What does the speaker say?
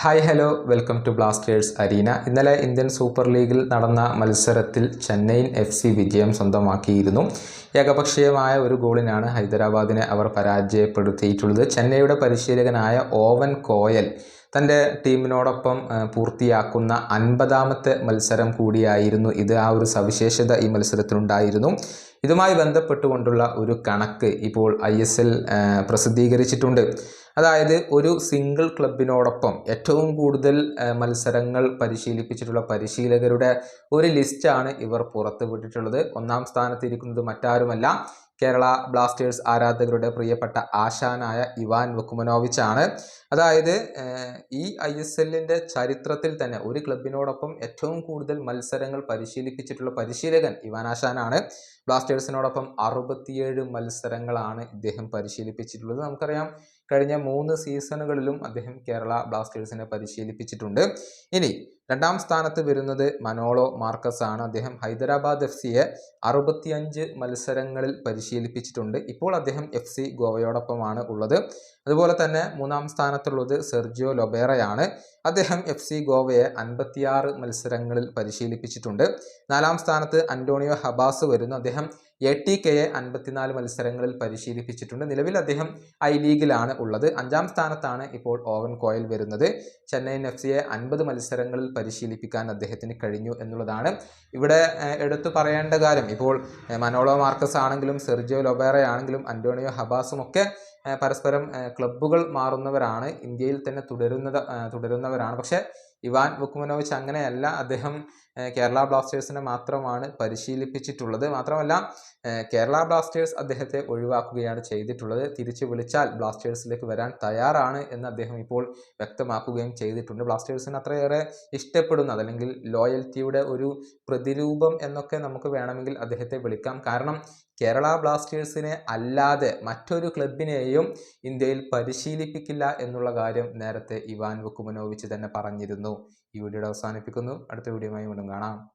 Hi hello. Welcome to Blasters Arena. ഇന്നലെ Indian super ലീഗിൽ നടന്ന മത്സരത്തിൽ ചെന്നൈയിൻ എഫ് സി വിജയം സ്വന്തമാക്കിയിരുന്നു. ഏകപക്ഷീയമായ ഒരു ഗോളിനാണ് ഹൈദരാബാദിനെ അവർ പരാജയപ്പെടുത്തിയിട്ടുള്ളത്. ചെന്നൈയുടെ പരിശീലകനായ ഓവൻ കോയൽ തന്റെ ടീമിനോടൊപ്പം പൂർത്തിയാക്കുന്ന അൻപതാമത്തെ മത്സരം കൂടിയായിരുന്നു ഇത്. ആ ഒരു സവിശേഷത ഈ മത്സരത്തിലുണ്ടായിരുന്നു. ഇതുമായി ബന്ധപ്പെട്ടുകൊണ്ടുള്ള ഒരു കണക്ക് ഇപ്പോൾ ഐ പ്രസിദ്ധീകരിച്ചിട്ടുണ്ട്. അതായത് ഒരു സിംഗിൾ ക്ലബിനോടൊപ്പം ഏറ്റവും കൂടുതൽ മത്സരങ്ങൾ പരിശീലിപ്പിച്ചിട്ടുള്ള പരിശീലകരുടെ ഒരു ലിസ്റ്റാണ് ഇവർ പുറത്തുവിട്ടിട്ടുള്ളത്. ഒന്നാം സ്ഥാനത്തിരിക്കുന്നത് മറ്റാരുമല്ല കേരള ബ്ലാസ്റ്റേഴ്സ് ആരാധകരുടെ പ്രിയപ്പെട്ട ആശാനായ ഇവാൻ ആണ് അതായത് ഈ ഐ എസ് എല്ലിന്റെ ചരിത്രത്തിൽ തന്നെ ഒരു ക്ലബിനോടൊപ്പം ഏറ്റവും കൂടുതൽ മത്സരങ്ങൾ പരിശീലിപ്പിച്ചിട്ടുള്ള പരിശീലകൻ ഇവാൻ ആശാനാണ്. ബ്ലാസ്റ്റേഴ്സിനോടൊപ്പം അറുപത്തിയേഴ് മത്സരങ്ങളാണ് ഇദ്ദേഹം പരിശീലിപ്പിച്ചിട്ടുള്ളത്. നമുക്കറിയാം കഴിഞ്ഞ മൂന്ന് സീസണുകളിലും അദ്ദേഹം കേരള ബ്ലാസ്റ്റേഴ്സിനെ പരിശീലിപ്പിച്ചിട്ടുണ്ട്. ഇനി രണ്ടാം സ്ഥാനത്ത് വരുന്നത് മനോളോ മാർക്കസ് ആണ്. അദ്ദേഹം ഹൈദരാബാദ് എഫ് സിയെ അറുപത്തിയഞ്ച് മത്സരങ്ങളിൽ പരിശീലിപ്പിച്ചിട്ടുണ്ട്. ഇപ്പോൾ അദ്ദേഹം എഫ് സി ഗോവയോടൊപ്പമാണ് ഉള്ളത്. അതുപോലെ തന്നെ മൂന്നാം സ്ഥാനത്തുള്ളത് സെർജിയോ ലൊബേറയാണ്. അദ്ദേഹം എഫ് സി ഗോവയെ അൻപത്തിയാറ് മത്സരങ്ങളിൽ പരിശീലിപ്പിച്ചിട്ടുണ്ട്. നാലാം സ്ഥാനത്ത് അന്റോണിയോ ഹബാസ് വരുന്നു. അദ്ദേഹം എ ടി കെയെ അൻപത്തിനാല് മത്സരങ്ങളിൽ പരിശീലിപ്പിച്ചിട്ടുണ്ട്. നിലവിൽ അദ്ദേഹം ഐ ലീഗിലാണ് ഉള്ളത്. അഞ്ചാം സ്ഥാനത്താണ് ഇപ്പോൾ ഓവൻ കോയൽ വരുന്നത്. ചെന്നൈയിൻ എഫ് സിയെ അൻപത് മത്സരങ്ങളിൽ പരിശീലിപ്പിക്കാൻ അദ്ദേഹത്തിന് കഴിഞ്ഞു എന്നുള്ളതാണ്. ഇവിടെ എടുത്തു പറയേണ്ട കാര്യം. ഇപ്പോൾ മനോളോ മാർക്കസ് ആണെങ്കിലും സെർജിയോ ലൊബേറ ആണെങ്കിലും അന്റോണിയോ ഹബാസും ഒക്കെ പരസ്പരം ക്ലബ്ബുകൾ മാറുന്നവരാണ്. ഇന്ത്യയിൽ തന്നെ തുടരുന്നത് തുടരുന്നവരാണ്. പക്ഷേ ഇവാൻ വുക്കുമനോവിച്ച് അങ്ങനെയല്ല. അദ്ദേഹം കേരള ബ്ലാസ്റ്റേഴ്സിനെ മാത്രമാണ് പരിശീലിപ്പിച്ചിട്ടുള്ളത്. മാത്രമല്ല കേരള ബ്ലാസ്റ്റേഴ്സ് അദ്ദേഹത്തെ ഒഴിവാക്കുകയാണ് ചെയ്തിട്ടുള്ളത്. തിരിച്ചു വിളിച്ചാൽ ബ്ലാസ്റ്റേഴ്സിലേക്ക് വരാൻ തയ്യാറാണ് എന്ന് അദ്ദേഹം ഇപ്പോൾ വ്യക്തമാക്കുകയും ചെയ്തിട്ടുണ്ട്. ബ്ലാസ്റ്റേഴ്സിന് അത്രയേറെ ഇഷ്ടപ്പെടുന്ന. അതല്ലെങ്കിൽ ലോയൽറ്റിയുടെ ഒരു പ്രതിരൂപം എന്നൊക്കെ നമുക്ക് വേണമെങ്കിൽ അദ്ദേഹത്തെ വിളിക്കാം. കാരണം കേരള ബ്ലാസ്റ്റേഴ്സിനെ അല്ലാതെ മറ്റൊരു ക്ലബിനെയും ഇന്ത്യയിൽ പരിശീലിപ്പിക്കില്ല എന്നുള്ള കാര്യം നേരത്തെ ഇവാൻ വുക്കുമനോവിച്ച് തന്നെ പറഞ്ഞിരുന്നു. ഈ വീഡിയോ അവസാനിപ്പിക്കുന്നു. അടുത്ത വീഡിയോയുമായി വീണ്ടും കാണാം.